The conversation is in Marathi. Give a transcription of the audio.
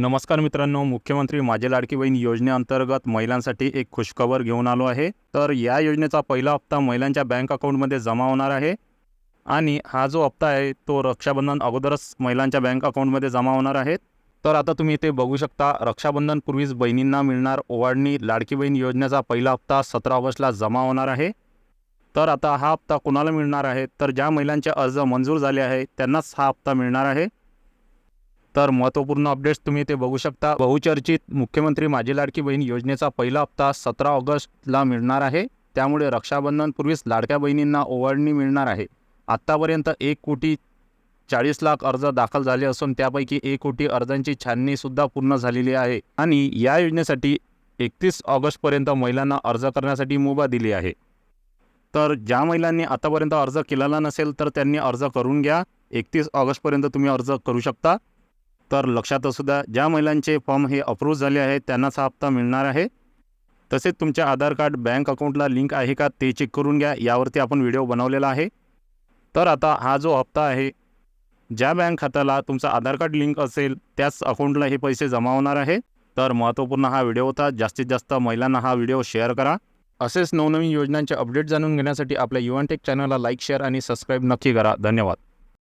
नमस्कार मित्रांनो मुख्यमंत्री माझे लाडकी बहीण योजनेअंतर्गत महिलांसाठी एक खुशखबर घेऊन आलो आहे. तर या योजनेचा पहिला हप्ता महिलांच्या बँक अकाउंटमध्ये जमा होणार आहे आणि हा जो हप्ता आहे तो रक्षाबंधन अगोदरच महिलांच्या बँक अकाउंटमध्ये जमा होणार आहे. तर आता तुम्ही इथे बघू शकता रक्षाबंधनपूर्वीच बहिणींना मिळणार ओवाडणी लाडकी बहीण योजनेचा पहिला हप्ता सतरा ऑगस्टला जमा होणार आहे. तर आता हा हप्ता कुणाला मिळणार आहे? तर ज्या महिलांचे अर्ज मंजूर झाले आहे त्यांनाच हा हप्ता मिळणार आहे. तर महत्त्वपूर्ण अपडेट्स तुम्ही ते बघू शकता. बहुचर्चित मुख्यमंत्री माझी लाडकी बहीण योजनेचा पहिला हप्ता सतरा ऑगस्टला मिळणार आहे. त्यामुळे रक्षाबंधनपूर्वीच लाडक्या बहिणींना ओवाळणी मिळणार आहे. आत्तापर्यंत एक कोटी चाळीस लाख अर्ज दाखल झाले असून त्यापैकी एक कोटी अर्जांची छाननीसुद्धा पूर्ण झालेली आहे. आणि या योजनेसाठी एकतीस ऑगस्टपर्यंत महिलांना अर्ज करण्यासाठी मुभा दिली आहे. तर ज्या महिलांनी आतापर्यंत अर्ज केलेला नसेल तर त्यांनी अर्ज करून घ्या. एकतीस ऑगस्टपर्यंत तुम्ही अर्ज करू शकता. तर लक्षात असू द्या ज्या महिलांचे फॉर्म हे अप्रूव्ह झाले आहे त्यांनाच हा हप्ता मिळणार आहे. तसेच तुमच्या आधार कार्ड बँक अकाउंटला लिंक आहे का ते चेक करून घ्या यावरती आपण व्हिडिओ बनवलेला आहे. तर आता हा जो हप्ता आहे ज्या बँक खात्याला तुमचं आधार कार्ड लिंक असेल त्याच अकाउंटला हे पैसे जमा होणार आहे. तर महत्त्वपूर्ण हा व्हिडिओ होता जास्तीत जास्त महिलांना हा व्हिडिओ शेअर करा. असेच नवनवीन योजनांचे अपडेट जाणून घेण्यासाठी आपल्या युवानटेक चॅनलला लाईक शेअर आणि सबस्क्राईब नक्की करा. धन्यवाद.